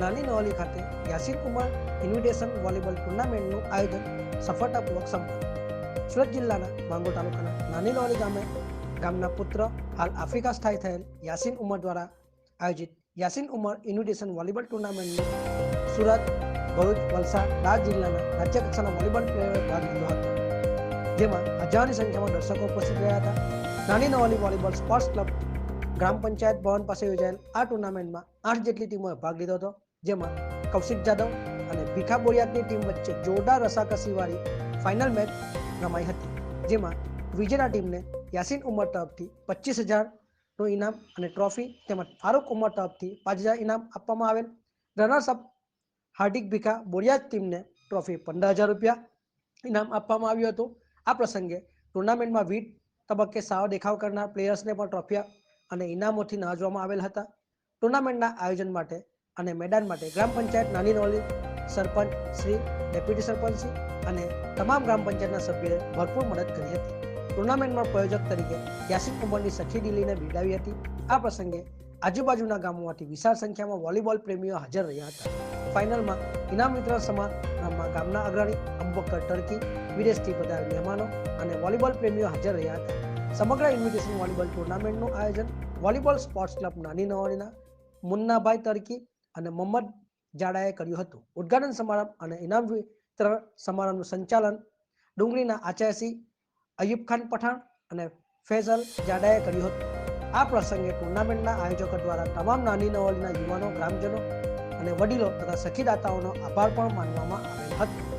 નાની નવાલી ખાતે Yasin Kumar invitation volleyball ટુર્નામેન્ટનું આયોજન સફળતાપૂર્વક સંપન્ન. સુરત જિલ્લાના માંગો તાલુકાના નાની નવાલી ગામે ગામના પુત્ર હાલ આફ્રિકા સ્થાયી થયેલ યાસીન ઉમર દ્વારા આયોજિત યાસીન ઉમર ઇન્વિટેશન વોલીબોલ ટુર્નામેન્ટનું સુરત, ભરૂચ, વલસાડ, ડાંગ જિલ્લાના રાજ્ય કક્ષાના વોલીબોલ પ્લેયરોએ ભાગ લીધો હતો. જેમાં હજારોની સંખ્યામાં દર્શકો ઉપસ્થિત રહ્યા હતા. Nani Navali volleyball sports club ગ્રામ પંચાયત ભવન પાસે યોજાયેલ આ ટુર્નામેન્ટમાં આઠ જેટલી ટીમોએ ભાગ લીધો હતો, જેમાં કૌશિક જાદવ અને ભીખા બોરિયાતની ટીમ વચ્ચે જોરદાર રસાકસીવાળી ફાઇનલ મેચ રમાઈ હતી, જેમાં વિજેતા ટીમને યાસીન ઉમર તરફથી પચીસ હજારનું ઇનામ અને ટ્રોફી તેમજ ફારૂક ઉમર તરફથી પાંચ હજાર ઇનામ આપવામાં આવેલ. રનર્સ અપ હાર્દિક ભીખા બોરિયાત ટીમને ટ્રોફી પંદર હજાર રૂપિયા ઇનામ આપવામાં આવ્યું હતું. આ પ્રસંગે ટુર્નામેન્ટમાં વીટ તબક્કે સારો દેખાવ કરનાર પ્લેયર્સને પણ ટ્રોફી અને ઇનામોથી નવાજવામાં આવેલ હતા. ટુર્નામેન્ટના આયોજન માટે અને મેદાન માટે ગ્રામ પંચાયત નાની નોલી સરપંચ શ્રી, ડેપ્યુટી સરપંચ શ્રી અને તમામ ગ્રામ પંચાયતના સભ્યોએ ભરપૂર મદદ કરી હતી. ટુર્નામેન્ટમાં પ્રયોજક તરીકે યાસિન ઉમરની સખી દિલ્હીને બિરદાવી હતી. આ પ્રસંગે આજુબાજુના ગામોમાંથી વિશાળ સંખ્યામાં વોલીબોલ પ્રેમીઓ હાજર રહ્યા હતા. ફાઇનલમાં ઇનામ વિતરણ સમારંભમાં ગામના અગ્રણી અંબકર ટર્કી, વિદેશથી બધા મહેમાનો અને વોલીબોલ પ્રેમીઓ હાજર રહ્યા હતા. સમગ્ર ઇન્વિટેશન વોલીબોલ ટુર્નામેન્ટનું આયોજન વોલીબોલ સ્પોર્ટ્સ ક્લબ નાની નવાણીના મુન્નાભાઈ તરકી અને મોહમ્મદ જાડાએ કર્યું હતું. ઉદ્ઘાટન સમારંભ અને ઇનામ વિતરણ સમારંભનું સંચાલન ડુંગળીના આચાર્યશ્રી અયુબ ખાન પઠાણ અને ફેઝલ જાડાએ કર્યું હતું. આ પ્રસંગે ટુર્નામેન્ટના આયોજકો દ્વારા તમામ નાની નવાણીના યુવાનો, ગ્રામજનો અને વડીલો તથા સખીદાતાઓનો આભાર પણ માનવામાં આવેલ હતો.